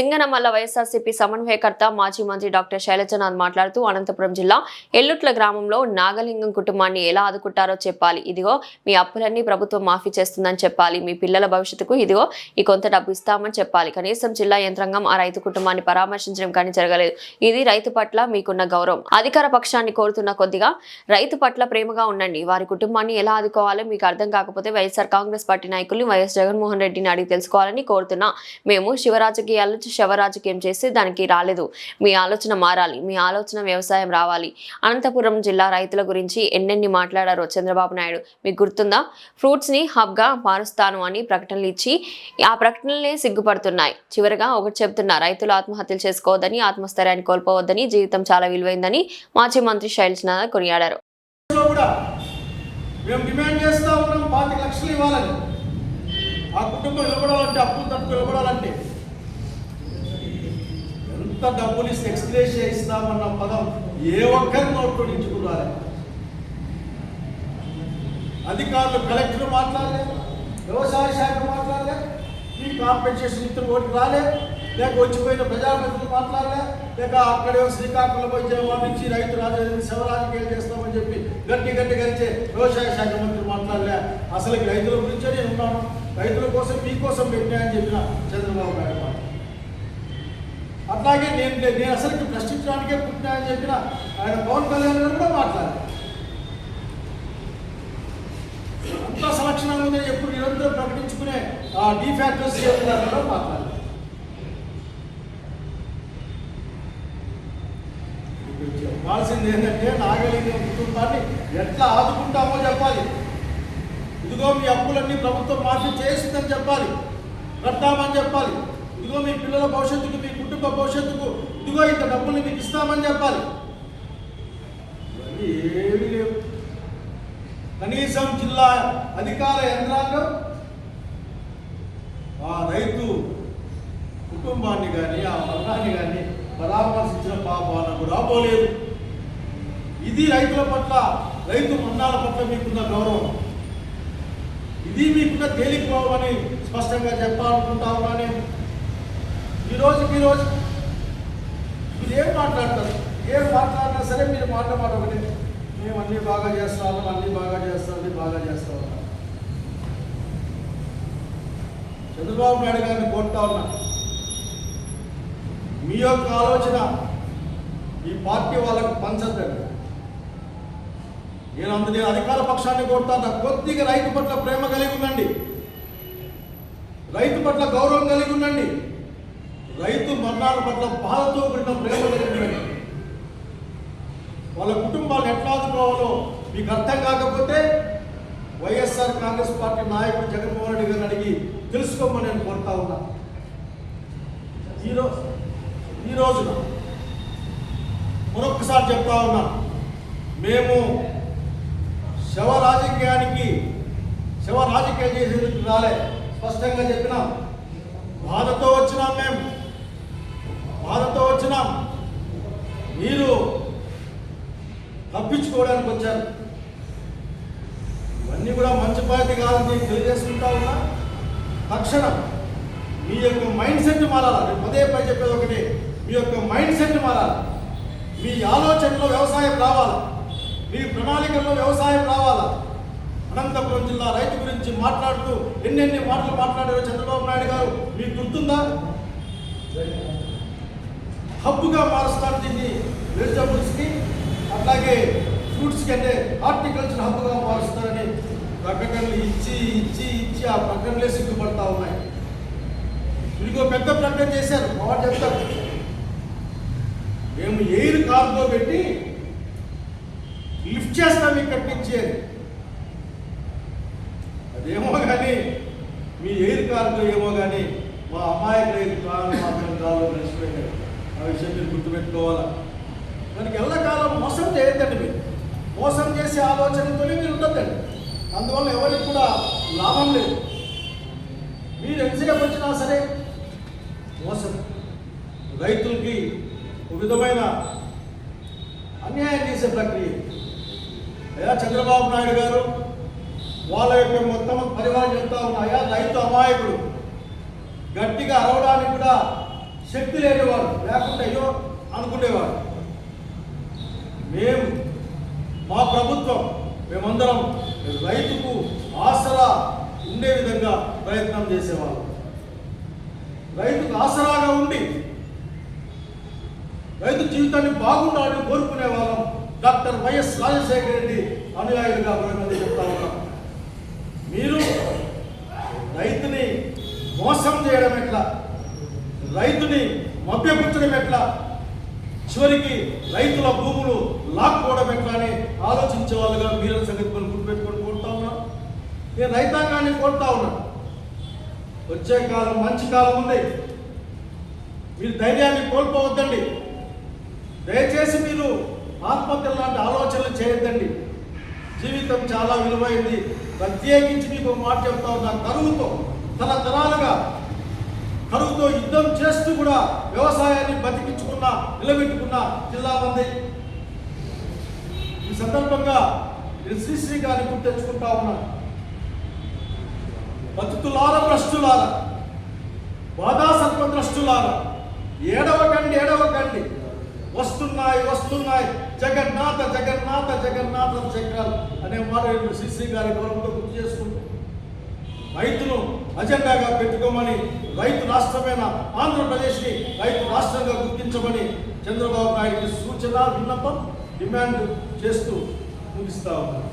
సింగనమల్ల వైఎస్ఆర్సీపీ సమన్వయకర్త మాజీ మంత్రి డాక్టర్ శైలజనాథ్ మాట్లాడుతూ అనంతపురం జిల్లా ఎల్లుట్ల గ్రామంలో నాగలింగం కుటుంబాన్ని ఎలా ఆదుకుంటారో చెప్పాలి. ఇదిగో మీ అప్పులన్నీ ప్రభుత్వం మాఫీ చేస్తుందని చెప్పాలి. మీ పిల్లల భవిష్యత్తుకు ఇదిగో ఈ కొంత డబ్బు ఇస్తామని చెప్పాలి. కనీసం జిల్లా యంత్రాంగం ఆ రైతు కుటుంబాన్ని పరామర్శించడం కానీ జరగలేదు. ఇది రైతు పట్ల మీకున్న గౌరవం. అధికార పక్షాన్ని కోరుతున్న కొద్దిగా రైతు పట్ల ప్రేమగా ఉండండి. వారి కుటుంబాన్ని ఎలా ఆదుకోవాలో మీకు అర్థం కాకపోతే వైఎస్ఆర్ కాంగ్రెస్ పార్టీ నాయకుల్ని వైఎస్ జగన్మోహన్ రెడ్డిని అడిగి తెలుసుకోవాలని కోరుతున్నా. మేము శివ శవ రాజకీయం చేస్తే దానికి రాలేదు. మీ ఆలోచన మారాలి. మీ ఆలోచన వ్యవసాయం రావాలి. అనంతపురం జిల్లా రైతుల గురించి ఎన్నెన్ని మాట్లాడారో చంద్రబాబు నాయుడు మీకు గుర్తుందా? ఫ్రూట్స్ని హబ్గా మారుస్తాను అని ప్రకటనలు ఇచ్చి ఆ ప్రకటనలే సిగ్గుపడుతున్నాయి. చివరగా ఒకటి చెబుతున్నా రైతులు ఆత్మహత్యలు చేసుకోవద్దని ఆత్మస్థైర్యాన్ని కోల్పోవద్దని జీవితం చాలా విలువైందని మాజీ మంత్రి శైలజనాథ్ కొనియాడారు. మేము డిమాండ్ చేస్తా ఉన్నాం పాతిక లక్షలు ఇవ్వాలని. ఆ కుటుంబం నిలబడాలంటే అప్పులు తట్టుకు నిలబడాలంటే. ఇంత డబ్బుని ఇస్తే చేయిస్తామన్న పదం ఏ ఒక్కరి నోట్లో నుంచి అధికారులు కలెక్టర్ మాట్లాడలేదు వ్యవసాయ శాఖ మాట్లాడలేదు ఈ కాంపెన్సేషన్ ఇతర ఓటికి రాలేదు లేక వచ్చిపోయిన ప్రజాప్రతినిధులు మాట్లాడలే లేక అక్కడే శ్రీకాకుళం వచ్చే నుంచి రైతు రాజకీయ శివ రాజకీయాలు చేస్తామని చెప్పి గట్టి గట్టి గరిచే వ్యవసాయ శాఖ మంత్రి మాట్లాడలే. అసలు రైతుల గురించే నేను ఉన్నాను. రైతుల కోసం మీకోసం పెట్టాయని చెప్పిన చంద్రబాబు నాయుడు అట్లాగే నేను నేను అసలు ప్రశ్నించడానికే పుట్టినాయని చెప్పిన ఆయన పవన్ కళ్యాణ్ గారు కూడా మాట్లాడారు. అంత సంరక్షణ ఉందని ఎప్పుడు నిరంతరం ప్రకటించుకునే ఆ డిఫాక్టర్స్ కూడా మాట్లాడారు. చెప్పాల్సింది ఏంటంటే నాగలింగం కుటుంబాన్ని ఎట్లా ఆదుకుంటామో చెప్పాలి. ఇదిగో మీ అప్పులన్నీ ప్రభుత్వం మాఫీ చేసిందని చెప్పాలి. కట్టామని చెప్పాలి. ఇదిగో మీ పిల్లల భవిష్యత్తుకు మీ కుటుంబ భవిష్యత్తుకు ఇదిగో ఇంత డబ్బులు మీకు ఇస్తామని చెప్పాలి. ఏమీ లేవు. కనీసం జిల్లా అధికార యంత్రాంగం ఆ రైతు కుటుంబాన్ని కానీ ఆ వర్గాన్ని కానీ పరామర్శించిన పాపాన కూడా పోలేదు. ఇది రైతుల పట్ల రైతు మన్నాల పట్ల మీకున్న గౌరవం. ఇది మీకున్న తేలికపోవడం అని స్పష్టంగా చెప్పాలనుకుంటా ఉన్నా నేను ఈ రోజు మీరు ఏం మాట్లాడతారు? ఏం మాట్లాడినా సరే మీరు మాట మాట ఒకటి. మేము అన్నీ బాగా చేస్తాము అన్నీ బాగా చేస్తాం అన్నీ బాగా చేస్తా ఉన్నాం చంద్రబాబు నాయుడు గారిని కోరుతా ఉన్నా. మీ యొక్క ఆలోచన ఈ పార్టీ వాళ్ళకు పంచద్దండి. నేను అందు నేను అధికార పక్షాన్ని కోరుతాను కొద్దిగా రైతు పట్ల ప్రేమ కలిగి ఉండండి. రైతు పట్ల గౌరవం కలిగి ఉండండి. రైతు మరణాల పట్ల బాధతో కూడిన ప్రేమ వాళ్ళ కుటుంబాలు ఎట్లా ఆదుకోవాలో మీకు అర్థం కాకపోతే వైఎస్ఆర్ కాంగ్రెస్ పార్టీ నాయకుడు జగన్మోహన్ రెడ్డి గారిని అడిగి తెలుసుకోమని నేను కోరుతా ఉన్నా. ఈరోజు ఈ రోజున మరొకసారి చెప్తా ఉన్నా. మేము శవ రాజకీయానికి శవ రాజకీయం చేసేందుకు రాలే. స్పష్టంగా చెప్పినాం బాధతో వచ్చినాం మేము. బాధతో వచ్చినాం. మీరు తప్పించుకోవడానికి వచ్చారు. ఇవన్నీ కూడా మంచి పద్ధతి కాదని నేను తెలియజేసుకుంటా ఉన్నా. తక్షణం మీ యొక్క మైండ్ సెట్ మారాలి? నేను పదే పై చెప్పేది ఒకటి. మీ యొక్క మైండ్ సెట్ మారాలి? మీ ఆలోచనలో వ్యవసాయం రావాలి? మీ ప్రణాళికల్లో వ్యవసాయం రావాలా? అనంతపురం జిల్లా రైతు గురించి మాట్లాడుతూ ఎన్నెన్ని మాటలు మాట్లాడారో చంద్రబాబు నాయుడు గారు మీకు గుర్తుందా? హబ్బుగా మారుస్తారు దీన్ని వెజిటబుల్స్కి అట్లాగే ఫ్రూట్స్కి అంటే హార్టికల్చర్ హబ్బుగా మారుస్తారని ప్రకటనలు ఇచ్చి ఇచ్చి ఇచ్చి ఆ ప్రకటనలే సిగ్గుపడతా ఉన్నాయి. ఇంకో పెద్ద ప్రకటన చేశారు వాడు చెప్తారు. మేము ఎయిర్ కార్గో పెట్టి లిఫ్ట్ చేస్తాం ఇక్కడి నుంచి అదేమో కానీ మీ ఎయిర్ కార్గో ఏమో కానీ మా అమ్మాయి ఎయిర్ కారు మాత్రం కాదు నడిచిపోయినారు ఆ విషయం మీరు గుర్తుపెట్టుకోవాలా? దానికి ఎల్లకాలం మోసం చేయొద్దండి మీరు. మోసం చేసే ఆలోచనతోనే మీరు ఉండొద్దండి. అందువల్ల ఎవరికి కూడా లాభం లేదు. మీరు ఎంతసేపు వచ్చినా సరే మోసం. రైతులకి ఒక విధమైన అన్యాయం చేసే ప్రక్రియ. అయ్యా చంద్రబాబు నాయుడు గారు వాళ్ళ యొక్క మొత్తం పరివారం చెప్తా ఉన్నాయా? రైతు అమాయకుడు. గట్టిగా అరవడానికి కూడా శక్తి లేనివారు లేకుంటే అయ్యో అనుకునేవారు. మేము మా ప్రభుత్వం మేమందరం రైతుకు ఆసరా ఉండే విధంగా ప్రయత్నం చేసేవాళ్ళం. రైతుకు ఆసరాగా ఉండి రైతు జీవితాన్ని బాగుండాలని కోరుకునే వాళ్ళం డాక్టర్ వైఎస్ రాజశేఖర రెడ్డి అనుయాయులుగా మంది చెప్తా ఉన్నాం. మీరు రైతుని మోసం చేయడం ఎట్లా? రైతుని మభ్యపుచ్చడం ఎట్లా? చివరికి రైతుల భూములు లాక్కోవడం ఎట్లా అని ఆలోచించే వాళ్ళుగా మీరు సంగతి మనం గుర్తుపెట్టుకొని కోరుతా ఉన్నా. నేను రైతాంగాన్ని కోరుతా ఉన్నా. వచ్చే కాలం మంచి కాలం ఉంది. మీరు ధైర్యాన్ని కోల్పోవద్దండి. దయచేసి మీరు ఆత్మహత్యల లాంటి ఆలోచనలు చేయొద్దండి. జీవితం చాలా విలువైంది. ప్రత్యేకించి మీకు మాట చెప్తా ఉన్నా. కరువుతో తరతరాలుగా కరువుతో యుద్ధం చేస్తూ కూడా వ్యవసాయాన్ని బతికించుకున్న నిలబెట్టుకున్న జిల్లా మంది ఈ సందర్భంగా నేను శ్రీశ్రీ గారిని గుర్తు తెచ్చుకుంటా ఉన్నాను. బతుకులార భ్రష్టులార బాధా సర్పద్రష్టులార ఏడవకండి ఏడవకండి వస్తున్నాయి వస్తున్నాయి జగన్నాథ జగన్నాథ జగన్నాథ చక్రాలు అనే మాట శ్రీశ్రీ గారి గౌరవంతో గుర్తు చేసుకుంటూ రైతును అజెండాగా పెట్టుకోమని రైతు రాష్ట్రమైన ఆంధ్రప్రదేశ్ని రైతు రాష్ట్రంగా గుర్తించమని చంద్రబాబు నాయుడికి సూచన విన్నపం డిమాండ్ చేస్తూ ముగిస్తా ఉన్నాను